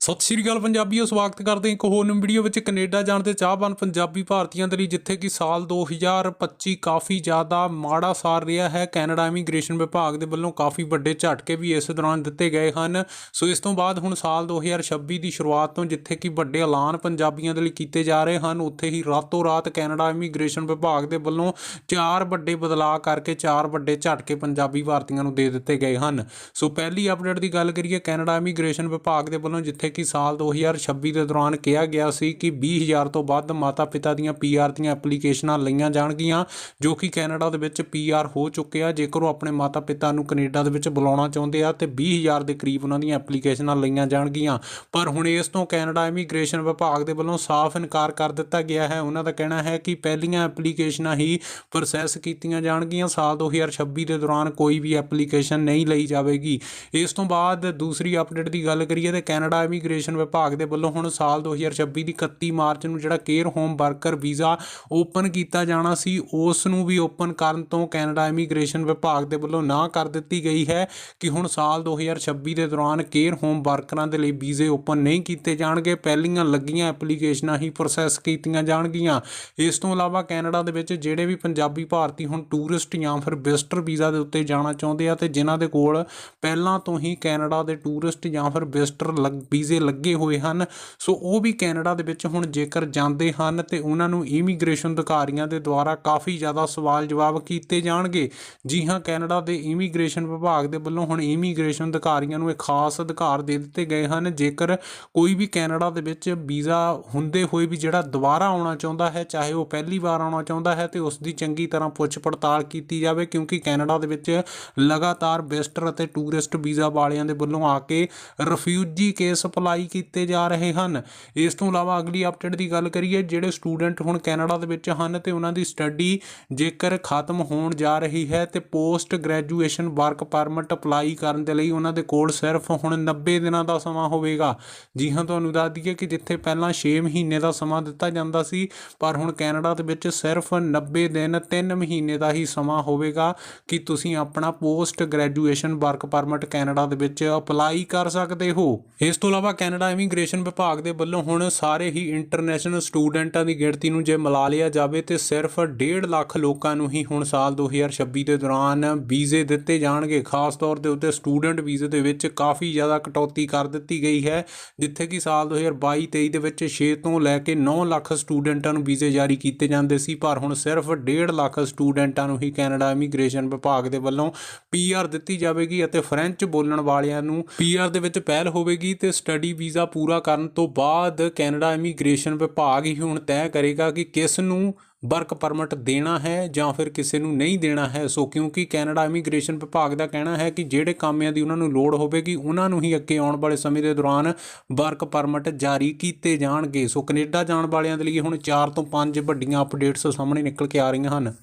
ਸਤਿ ਸ਼੍ਰੀ ਅਕਾਲ ਪੰਜਾਬੀਓ, ਸਵਾਗਤ ਕਰਦੇ ਹਾਂ ਇੱਕ ਹੋਰ ਨਵੀਂ ਵੀਡੀਓ ਵਿੱਚ ਕੈਨੇਡਾ ਜਾਣ ਦੇ ਚਾਹਵਾਨ ਪੰਜਾਬੀ ਭਾਰਤੀਆਂ ਦੇ ਲਈ, ਜਿੱਥੇ ਕਿ ਸਾਲ 2025 ਕਾਫੀ ਜ਼ਿਆਦਾ ਮਾੜਾ ਸਾਰ ਰਿਹਾ ਹੈ। ਕੈਨੇਡਾ ਇਮੀਗ੍ਰੇਸ਼ਨ ਵਿਭਾਗ ਦੇ ਵੱਲੋਂ ਕਾਫੀ ਵੱਡੇ ਝਟਕੇ ਵੀ ਇਸ ਦੌਰਾਨ ਦਿੱਤੇ ਗਏ ਹਨ। ਸੋ ਇਸ ਤੋਂ ਬਾਅਦ ਹੁਣ ਸਾਲ 2026 ਦੀ ਸ਼ੁਰੂਆਤ ਤੋਂ ਜਿੱਥੇ ਕਿ ਵੱਡੇ ਐਲਾਨ ਪੰਜਾਬੀਆਂ ਦੇ ਲਈ ਕੀਤੇ ਜਾ ਰਹੇ ਹਨ, ਉੱਥੇ ਹੀ ਰਾਤੋਂ ਰਾਤ ਕੈਨੇਡਾ ਇਮੀਗ੍ਰੇਸ਼ਨ ਵਿਭਾਗ ਦੇ ਵੱਲੋਂ ਚਾਰ ਵੱਡੇ ਬਦਲਾਅ ਕਰਕੇ ਚਾਰ ਵੱਡੇ ਝਟਕੇ ਪੰਜਾਬੀ ਭਾਰਤੀਆਂ ਨੂੰ ਦੇ ਦਿੱਤੇ ਗਏ ਹਨ। ਸੋ ਪਹਿਲੀ ਅਪਡੇਟ ਦੀ ਗੱਲ ਕਰੀਏ, ਕੈਨੇਡਾ ਇਮੀਗ੍ਰੇਸ਼ਨ ਵਿਭਾਗ ਦੇ ਵੱਲੋਂ ਜਿੱਥੇ ਕਿ ਸਾਲ 2026 ਦੇ ਦੌਰਾਨ ਕਿਹਾ ਗਿਆ ਸੀ ਕਿ 20000 ਤੋਂ ਵੱਧ ਮਾਤਾ-ਪਿਤਾ ਦੀਆਂ ਪੀਆਰ ਦੀਆਂ ਐਪਲੀਕੇਸ਼ਨਾਂ ਲਈਆਂ ਜਾਣਗੀਆਂ, ਜੋ ਕਿ ਕੈਨੇਡਾ ਦੇ ਵਿੱਚ ਪੀਆਰ ਹੋ ਚੁੱਕੇ ਆ। ਜੇਕਰ ਉਹ ਆਪਣੇ ਮਾਤਾ-ਪਿਤਾ ਨੂੰ ਕੈਨੇਡਾ ਦੇ ਵਿੱਚ ਬੁਲਾਉਣਾ ਚਾਹੁੰਦੇ ਆ, ਤੇ 20000 ਦੇ ਕਰੀਬ ਉਹਨਾਂ ਦੀਆਂ ਐਪਲੀਕੇਸ਼ਨਾਂ ਲਈਆਂ ਜਾਣਗੀਆਂ। ਪਰ ਹੁਣ ਇਸ ਤੋਂ ਕੈਨੇਡਾ ਇਮੀਗ੍ਰੇਸ਼ਨ ਵਿਭਾਗ ਦੇ ਵੱਲੋਂ ਸਾਫ਼ ਇਨਕਾਰ ਕਰ ਦਿੱਤਾ ਗਿਆ ਹੈ। ਉਹਨਾਂ ਦਾ ਕਹਿਣਾ ਹੈ ਕਿ ਪਹਿਲੀਆਂ ਐਪਲੀਕੇਸ਼ਨਾਂ ਹੀ ਪ੍ਰੋਸੈਸ ਕੀਤੀਆਂ ਜਾਣਗੀਆਂ। ਸਾਲ 2026 ਦੇ ਦੌਰਾਨ ਕੋਈ ਵੀ ਐਪਲੀਕੇਸ਼ਨ ਨਹੀਂ ਲਈ ਜਾਵੇਗੀ। ਇਸ ਤੋਂ ਬਾਅਦ ਦੂਸਰੀ ਅਪਡੇਟ ਦੀ ਗੱਲ ਕਰੀਏ, ਤੇ ਕੈਨੇਡਾ ਇਮੀਗ੍ਰੇਸ਼ਨ ਵਿਭਾਗ ਦੇ ਵੱਲੋਂ ਹੁਣ ਸਾਲ 2026 ਦੀ 31 ਮਾਰਚ ਨੂੰ ਜਿਹੜਾ care home worker visa open ਕੀਤਾ ਜਾਣਾ ਸੀ, ਉਸ ਨੂੰ ਵੀ ਓਪਨ ਕਰਨ ਤੋਂ ਕੈਨੇਡਾ ਇਮੀਗ੍ਰੇਸ਼ਨ ਵਿਭਾਗ ਦੇ ਵੱਲੋਂ ਨਾ ਕਰ ਦਿੱਤੀ ਗਈ ਹੈ ਕਿ ਹੁਣ ਸਾਲ 2026 ਦੇ ਦੌਰਾਨ ਕੇਅਰ ਹੋਮ ਵਰਕਰਾਂ ਦੇ ਲਈ ਵੀਜ਼ੇ ਓਪਨ ਨਹੀਂ ਕੀਤੇ ਜਾਣਗੇ। ਪਹਿਲੀਆਂ ਲੱਗੀਆਂ ਐਪਲੀਕੇਸ਼ਨਾਂ ਹੀ ਪ੍ਰੋਸੈਸ ਕੀਤੀਆਂ ਜਾਣਗੀਆਂ। ਇਸ ਤੋਂ ਇਲਾਵਾ ਕੈਨੇਡਾ ਦੇ ਵਿੱਚ ਜਿਹੜੇ ਵੀ ਪੰਜਾਬੀ ਭਾਰਤੀ ਹੁਣ ਟੂਰਿਸਟ ਜਾਂ ਫਿਰ ਵਿਜ਼ਟਰ ਵੀਜ਼ਾ ਦੇ ਉੱਤੇ ਜਾਣਾ ਚਾਹੁੰਦੇ ਆ ਤੇ ਜਿਨ੍ਹਾਂ ਦੇ ਕੋਲ ਪਹਿਲਾਂ ਤੋਂ ਹੀ ਕੈਨੇਡਾ ਦੇ ਟੂਰਿਸਟ ਜਾਂ ਫਿਰ ਵਿਜ਼ਟਰ ਵੀਜ਼ੇ ਲੱਗੇ ਹੋਏ ਹਨ। ਸੋ ਉਹ ਵੀ ਕੈਨੇਡਾ ਦੇ ਵਿੱਚ ਹੁਣ ਜੇਕਰ ਜਾਂਦੇ ਹਨ ਤੇ ਉਹਨਾਂ ਨੂੰ ਇਮੀਗ੍ਰੇਸ਼ਨ ਅਧਿਕਾਰੀਆਂ ਦੇ ਦੁਆਰਾ ਕਾਫੀ ਜ਼ਿਆਦਾ ਸਵਾਲ ਜਵਾਬ ਕੀਤੇ ਜਾਣਗੇ। ਜੀ ਹਾਂ, ਕੈਨੇਡਾ ਦੇ ਇਮੀਗ੍ਰੇਸ਼ਨ ਵਿਭਾਗ ਦੇ ਵੱਲੋਂ ਹੁਣ ਇਮੀਗ੍ਰੇਸ਼ਨ ਅਧਿਕਾਰੀਆਂ ਨੂੰ ਇੱਕ ਖਾਸ ਅਧਿਕਾਰ ਦੇ ਦਿੱਤੇ ਗਏ ਹਨ। ਜੇਕਰ ਕੋਈ ਵੀ ਕੈਨੇਡਾ ਦੇ ਵਿੱਚ ਵੀਜ਼ਾ ਹੁੰਦੇ ਹੋਏ ਵੀ ਜਿਹੜਾ ਦੁਬਾਰਾ ਆਉਣਾ ਚਾਹੁੰਦਾ ਹੈ, ਚਾਹੇ ਉਹ ਪਹਿਲੀ ਵਾਰ ਆਉਣਾ ਚਾਹੁੰਦਾ ਹੈ, ਤੇ ਉਸ ਦੀ ਚੰਗੀ ਤਰ੍ਹਾਂ ਪੁੱਛ ਪੜਤਾਲ ਕੀਤੀ ਜਾਵੇ, ਕਿਉਂਕਿ ਕੈਨੇਡਾ ਦੇ ਵਿੱਚ ਲਗਾਤਾਰ ਵਿਜ਼ਟਰ ਅਤੇ ਟੂਰਿਸਟ ਵੀਜ਼ਾ ਵਾਲਿਆਂ ਦੇ ਵੱਲੋਂ ਆ ਕੇ ਰਿਫਿਊਜੀ ਕੇਸ ਅਪਲਾਈ ਕੀਤੇ ਜਾ ਰਹੇ ਹਨ। ਇਸ ਤੋਂ ਇਲਾਵਾ ਅਗਲੀ ਅਪਡੇਟ ਦੀ ਗੱਲ ਕਰੀਏ, ਜਿਹੜੇ ਸਟੂਡੈਂਟ ਹੁਣ ਕੈਨੇਡਾ ਦੇ ਵਿੱਚ ਹਨ ਤੇ ਉਹਨਾਂ ਦੀ ਸਟੱਡੀ ਜੇਕਰ ਖਤਮ ਹੋਣ ਜਾ ਰਹੀ ਹੈ ਤੇ post graduation work permit apply ਕਰਨ ਦੇ ਲਈ ਉਹਨਾਂ ਦੇ ਕੋਲ ਸਿਰਫ ਹੁਣ 90 ਦਿਨਾਂ ਦਾ ਸਮਾਂ ਹੋਵੇਗਾ। ਜੀ ਹਾਂ, ਤੁਹਾਨੂੰ ਦੱਸ ਦਈਏ ਕਿ ਜਿੱਥੇ ਪਹਿਲਾਂ 6 ਮਹੀਨੇ ਦਾ ਸਮਾਂ ਦਿੱਤਾ ਜਾਂਦਾ ਸੀ, ਪਰ ਹੁਣ ਕੈਨੇਡਾ ਦੇ ਵਿੱਚ ਸਿਰਫ 90 ਦਿਨ 3 ਮਹੀਨੇ ਦਾ ਹੀ ਸਮਾਂ ਹੋਵੇਗਾ ਕਿ ਤੁਸੀਂ ਆਪਣਾ post graduation work permit Canada ਦੇ ਵਿੱਚ ਅਪਲਾਈ ਕਰ ਸਕਦੇ ਹੋ। ਇਸ ਤੋਂ ਇਲਾਵਾ ਕੈਨੇਡਾ ਇਮੀਗ੍ਰੇਸ਼ਨ ਵਿਭਾਗ ਦੇ ਵੱਲੋਂ ਹੁਣ ਸਾਰੇ ਹੀ ਇੰਟਰਨੈਸ਼ਨਲ ਸਟੂਡੈਂਟਾਂ ਦੀ ਗਿਣਤੀ ਨੂੰ ਜੇ ਮਿਲਾ ਲਿਆ ਜਾਵੇ ਤੇ ਸਿਰਫ 1.5 ਲੱਖ ਲੋਕਾਂ ਨੂੰ ਹੀ ਹੁਣ ਸਾਲ 2026 ਦੇ ਦੌਰਾਨ ਵੀਜ਼ੇ ਦਿੱਤੇ ਜਾਣਗੇ। ਖਾਸ ਤੌਰ ਦੇ ਉੱਤੇ ਸਟੂਡੈਂਟ ਵੀਜ਼ੇ ਦੇ ਵਿੱਚ ਕਾਫੀ ਜ਼ਿਆਦਾ ਕਟੌਤੀ ਕਰ ਦਿੱਤੀ ਗਈ ਹੈ, ਜਿੱਥੇ ਕਿ ਸਾਲ 2022-23 ਦੇ ਵਿੱਚ 6 ਤੋਂ ਲੈ ਕੇ 9 ਲੱਖ ਸਟੂਡੈਂਟਾਂ ਨੂੰ ਵੀਜ਼ੇ ਜਾਰੀ ਕੀਤੇ ਜਾਂਦੇ ਸੀ, ਪਰ ਹੁਣ ਸਿਰਫ 1.5 ਲੱਖ ਸਟੂਡੈਂਟਾਂ ਨੂੰ ਹੀ ਕੈਨੇਡਾ ਇਮੀਗ੍ਰੇਸ਼ਨ ਵਿਭਾਗ ਦੇ ਵੱਲੋਂ ਪੀਆਰ ਦਿੱਤੀ ਜਾਵੇਗੀ ਅਤੇ ਫ੍ਰੈਂਚ ਬੋਲਣ ਵਾਲਿਆਂ ਨੂੰ ਪੀਆਰ ਦੇ ਵਿੱਚ ਪਹਿਲ ਹੋਵੇਗੀ ਤੇ ਸਟੱਡੀ ਵੀਜ਼ਾ ਪੂਰਾ ਕਰਨ ਤੋਂ ਬਾਅਦ ਕੈਨੇਡਾ ਇਮੀਗ੍ਰੇਸ਼ਨ ਵਿਭਾਗ ਹੀ ਹੁਣ ਤੈਅ ਕਰੇਗਾ ਕਿ ਕਿਸ ਨੂੰ ਵਰਕ ਪਰਮਿਟ ਦੇਣਾ ਹੈ ਜਾਂ ਫਿਰ ਕਿਸੇ ਨੂੰ ਨਹੀਂ ਦੇਣਾ ਹੈ। ਸੋ ਕਿਉਂਕਿ ਕੈਨੇਡਾ ਇਮੀਗ੍ਰੇਸ਼ਨ ਵਿਭਾਗ ਦਾ ਕਹਿਣਾ ਹੈ ਕਿ ਜਿਹੜੇ ਕਾਮਿਆਂ ਦੀ ਉਹਨਾਂ ਨੂੰ ਲੋੜ ਹੋਵੇਗੀ, ਉਹਨਾਂ ਨੂੰ ਹੀ ਅੱਗੇ ਆਉਣ ਵਾਲੇ ਸਮੇਂ ਦੇ ਦੌਰਾਨ ਵਰਕ ਪਰਮਿਟ ਜਾਰੀ ਕੀਤੇ ਜਾਣਗੇ। ਸੋ ਕੈਨੇਡਾ ਜਾਣ ਵਾਲਿਆਂ ਦੇ ਲਈ ਹੁਣ 4 ਤੋਂ 5 ਵੱਡੀਆਂ ਅਪਡੇਟਸ ਸਾਹਮਣੇ ਨਿਕਲ ਕੇ ਆ ਰਹੀਆਂ ਹਨ।